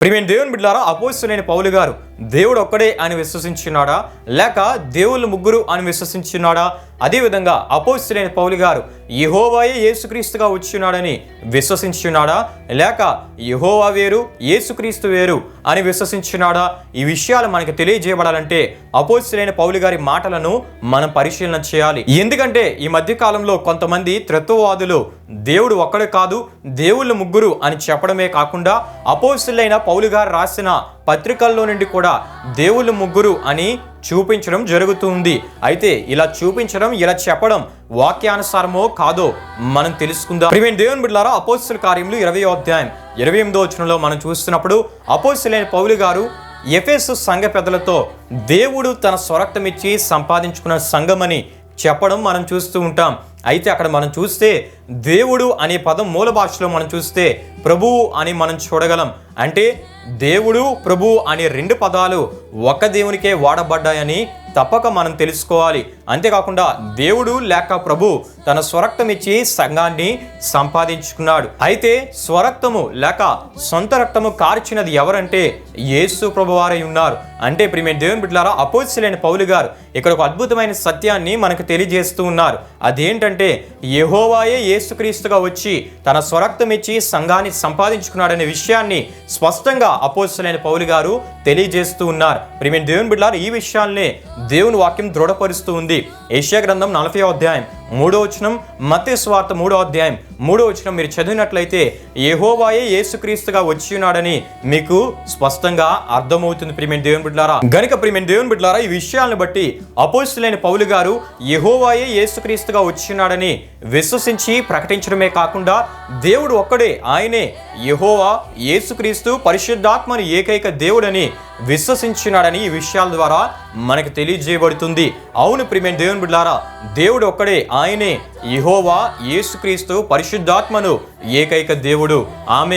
ప్రియమైన దేవుని బిడ్డారా లేని పౌలు గారు దేవుడు ఒక్కడే అని విశ్వసించున్నాడా లేక దేవుళ్ళు ముగ్గురు అని విశ్వసించున్నాడా అదేవిధంగా అపోస్తులైన పౌలు గారు యహోవాయే యేసుక్రీస్తుగా వచ్చున్నాడని విశ్వసించున్నాడా లేక యహోవా వేరు యేసుక్రీస్తు వేరు అని విశ్వసించున్నాడా ఈ విషయాలు మనకి తెలియజేయబడాలంటే అపోస్తులైన పౌలు గారి మాటలను మనం పరిశీలన చేయాలి. ఎందుకంటే ఈ మధ్యకాలంలో కొంతమంది త్రత్వవాదులు దేవుడు ఒక్కడే కాదు దేవుళ్ళు ముగ్గురు అని చెప్పడమే కాకుండా అపోస్తులైన పౌలు గారు రాసిన పత్రికల్లో నుండి కూడా దేవుళ్ళు ముగ్గురు అని చూపించడం జరుగుతుంది. అయితే ఇలా చూపించడం ఇలా చెప్పడం వాక్యానుసారమో కాదో మనం తెలుసుకుందాం. ప్రివీణ్ దేవుని బిడ్డారా అపోస్తుల కార్యములు ఇరవై అధ్యాయం ఇరవై ఎనిమిదో వచనంలో మనం చూస్తున్నప్పుడు అపోస్తులైన పౌలు గారు ఎఫెసు సంఘ పెద్దలతో దేవుడు తన స్వరక్తమిచ్చి సంపాదించుకున్న సంఘమని చెప్పడం మనం చూస్తూ ఉంటాం. అయితే అక్కడ మనం చూస్తే దేవుడు అనే పదం మూల భాషలో మనం చూస్తే ప్రభువు అని మనం చూడగలం. అంటే దేవుడు ప్రభు అనే రెండు పదాలు ఒక దేవునికే వాడబడ్డాయని తప్పక మనం తెలుసుకోవాలి. అంతేకాకుండా దేవుడు లేక ప్రభు తన స్వరక్తం ఇచ్చి సంఘాన్ని సంపాదించుకున్నాడు. అయితే స్వరక్తము లేక సొంత రక్తము కార్చినది ఎవరంటే యేసు ప్రభువారై ఉన్నారు. అంటే ప్రిమే దేవుని బిడ్డలారా అపోజిలైన పౌలు గారు ఇక్కడ ఒక అద్భుతమైన సత్యాన్ని మనకు తెలియజేస్తూ ఉన్నారు. అదేంటంటే యెహోవాయే యేసుక్రీస్తుగా వచ్చి తన స్వరక్తం ఇచ్చి సంఘాన్ని సంపాదించుకున్నాడనే విషయాన్ని స్పష్టంగా అపోజిషన్ పౌలు గారు తెలియజేస్తూ ఉన్నారు. ప్రియమైన దేవుని బిడ్డారు ఈ విషయాల్నే దేవుని వాక్యం దృఢపరుస్తూ ఉంది. ఏషియా గ్రంథం నలభై అధ్యాయం మూడో వచనం మతే స్వార్థ మూడో అధ్యాయం. మూడో వచనం మీరు చదివినట్లయితే ఏహోవాయే యేసుక్రీస్తుగా వచ్చి ఉన్నాడని మీకు స్పష్టంగా అర్థమవుతుంది ప్రియమైన దేవుని బిడ్డలారా. గనుక ప్రియమైన దేవుని బిడ్లారా ఈ విషయాలను బట్టి అపోస్తులైన పౌలు గారు ఎహోవాయే యేసుక్రీస్తుగా వచ్చినాడని విశ్వసించి ప్రకటించడమే కాకుండా దేవుడు ఒక్కడే ఆయనే యహోవా యేసుక్రీస్తు పరిశుద్ధాత్మని ఏకైక దేవుడని విశ్వసించినాడని ఈ విషయాల ద్వారా మనకు తెలియజేయబడుతుంది. అవును ప్రిమే దేవుని బిడ్డారా దేవుడు ఒక్కడే ఆయనే. యెహోవా యేసుక్రీస్తు పరిశుద్ధాత్మను ఏకైక దేవుడు. ఆమె